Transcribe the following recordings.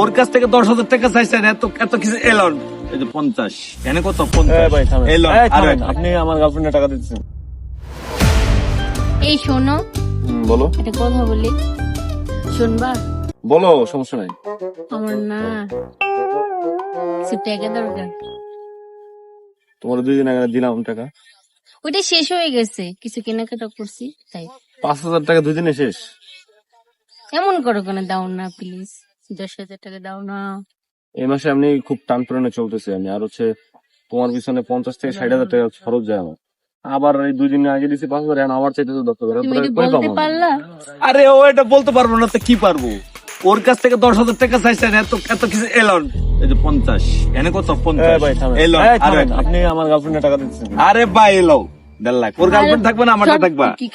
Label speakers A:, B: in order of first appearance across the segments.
A: ওর কাছ থেকে দশ হাজার টাকা চাইছেন এত এত কিছু এলন। এই যে পঞ্চাশ। এনে কত? পঞ্চাশ। এলন।
B: আপনি আমার গার্লফ্রেন্ডে টাকা দিচ্ছেন
C: এই শোনো।
B: বলো।
C: একটা কথা বলি। শুনবা?
B: বলো সমস্যা নাই।
C: আমার না কিছু টাকা দরকার।
B: তোমার দুই দিন আগে দিলাম টাকা।
C: ওইটা শেষ হয়ে গেছে। কিছু কেনাকাটা করছি তাই।
B: পাঁচ হাজার টাকা দুই দিনে শেষ।
C: এমন করো কেন? দাও না প্লিজ দশ হাজার টাকা দাও না।
B: এই মাসে আপনি খুব টান পরিমাণে চলতেছে আমি আর হচ্ছে তোমার পিছনে পঞ্চাশ থেকে ষাট হাজার টাকা খরচ যায় আমার। আবার এই দুই দিন আগে দিছি পাঁচ হাজার আবার চাইতেছে দশ হাজার।
A: আরে ও এটা বলতে পারব না তো কি পারব? ওর কাছ থেকে দশ হাজার টাকা চাইছেন এত এত কিছু এলন। এই যে পঞ্চাশ। এনে কত?
B: এ
A: পঞ্চাশ এলন।
B: আপনি আমার গার্লফ্রেন্ডে টাকা দিচ্ছেন
A: আরে ভাই এলো। দেড় লাখ। ওর গার্লফ্রেন্ড থাকবে না আমারটা থাকবা।
C: কি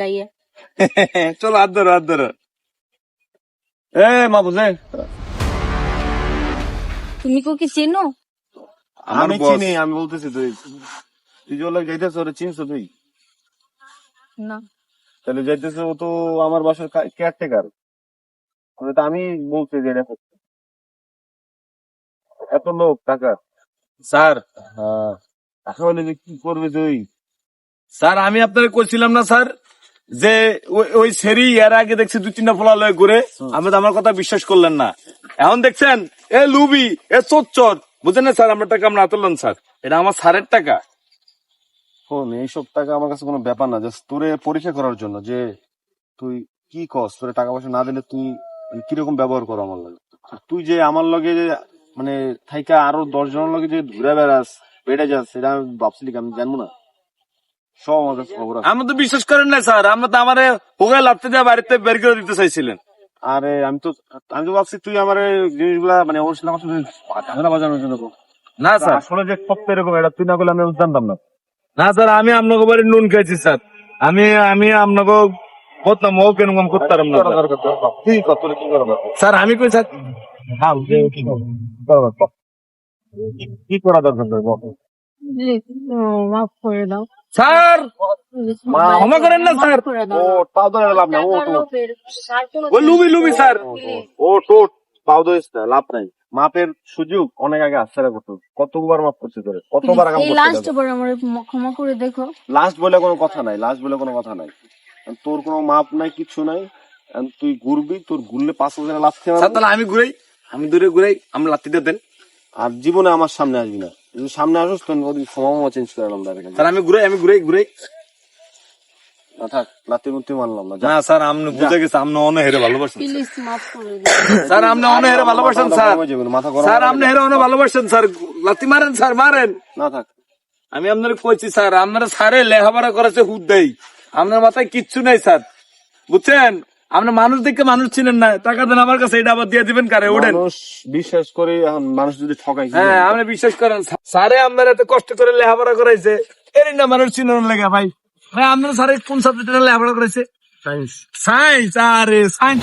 C: গাইয়া।
A: চলো ধরো হাত ধরো।
B: এ মা বুঝে
C: তুমি কো কি চেনো?
B: আমি। চিনি আমি বলতেছি তুই। তুই যে যাইতেছ ওরে চিনছ তুই?
C: না।
B: তাহলে যাইতেছে ও তো আমার বাসার কেয়ারটেকার তো আমি বলছি যে এটা এত লোক টাকা।
A: স্যার
B: হ্যাঁ। টাকা হলে যে কি করবে তুই?
A: স্যার আমি আপনাকে কইছিলাম না স্যার। যে ওই- সেরি এর আগে দেখছি দুই তিনটা ফোলা লয় ঘুরে। আমি আমার কথা বিশ্বাস করলেন না। এখন দেখছেন এ লুবি এ চোচ্চর। বুঝেন না স্যার আমরা টাকা আমরা তুললেন স্যার। এটা আমার স্যারের টাকা।
B: শোন এইসব টাকা আমার কাছে কোনো ব্যাপার না। জাস্ট তোরে পরীক্ষা করার জন্য যে তুই কি কস তোরে টাকা পয়সা না দিলে তুই কীরকম ব্যবহার করো আমার লগে? তুই যে আমার লগে যে মানে থাইকা আরও দশ জনের লগে যে ঘুরে বেড়াস বেড়ে যাস সেটা আমি ভাবছিলি আমি জানব না সব আমার কাছে খবর আছে
A: আমি তো বিশ্বাস করেন না স্যার। আমরা তো আমার হোগায় লাগতে দেওয়া বাড়িতে বের করে দিতে চাইছিলেন।
B: আরে আমি তো আমি তো ভাবছি তুই আমার জিনিসগুলা মানে ওর সাথে আমার সাথে বাজানোর জন্য
A: না স্যার।
B: আসলে যে এরকম এটা তুই না করলে আমি জানতাম না।
A: না স্যার আমি আপনাকে বাড়ি নুন খাইছি স্যার। আমি আমি আপনাকে করতাম ও কেন কম করতাম না স্যার। আমি কই স্যার?
B: কি করা দরকার?
C: মাফ করে দাও।
A: স্যার! ক্ষমা করেন না স্যার!
B: পাও ধরে লাভ নাই ও তো
A: ওই লুবি লুবি স্যার
B: ও টোট পাও ধরিস না লাভ নাই। মাপের সুযোগ অনেক আগে আশ্চর্য করতো কতবার মাপ করছে তোরে? কতবার
C: এই লাস্ট বার আমার ক্ষমা করে দেখো।
B: লাস্ট বলে কোনো কথা নাই লাস্ট বলে কোনো কথা নাই। তোর কোনো মাপ নাই কিছু নাই। তুই ঘুরবি তোর ঘুরলে পাঁচ হাজার লাভ খেয়ে
A: আমি ঘুরাই আমি দূরে ঘুরাই আমি লাত্তি দিয়ে দেন।
B: আর জীবনে আমার সামনে আসবি না। সামনে আসিস তোর ওদিন সময় চেঞ্জ করে ডাইরেক্ট
A: আমি ঘুরাই আমি ঘুরাই ঘুরাই।
B: না থাক লাত্তি মুত্তি মানলাম না
A: না স্যার আপনি বুঝে গেছে আপনি অনেক হেরে ভালোবাসেন
C: প্লিজ মাফ করে দাও
A: স্যার আপনি অনেক হেরে ভালোবাসেন স্যার।
B: গরম যাবে, মাথা গরম
A: স্যার আপনি হেরে অনেক ভালোবাসেন স্যার। লাত্তি মারেন স্যার মারেন।
B: না থাক।
A: আমি আপনার কইছি স্যার আপনারা স্যারে লেখাপড়া করেছে হুদ দেই। আপনার মাথায় কিচ্ছু নাই স্যার। বুঝছেন? আপনি মানুষ দেখে মানুষ ছিলেন না। টাকা দেন আমার কাছে এটা আবার দিয়ে দিবেন কারে ওঠেন
B: বিশ্বাস করে এখন মানুষ যদি ঠকাই
A: হ্যাঁ? আপনি বিশ্বাস করেন। স্যারে আপনার এত কষ্ট করে লেখাপড়া করাইছে। এর না মানুষ চিনন লেগে ভাই। ভাই আপনার স্যারে কোন সাবজেক্টে লেখাপড়া করাইছে? সায়েন্স সায়েন্স আরে সায়েন্স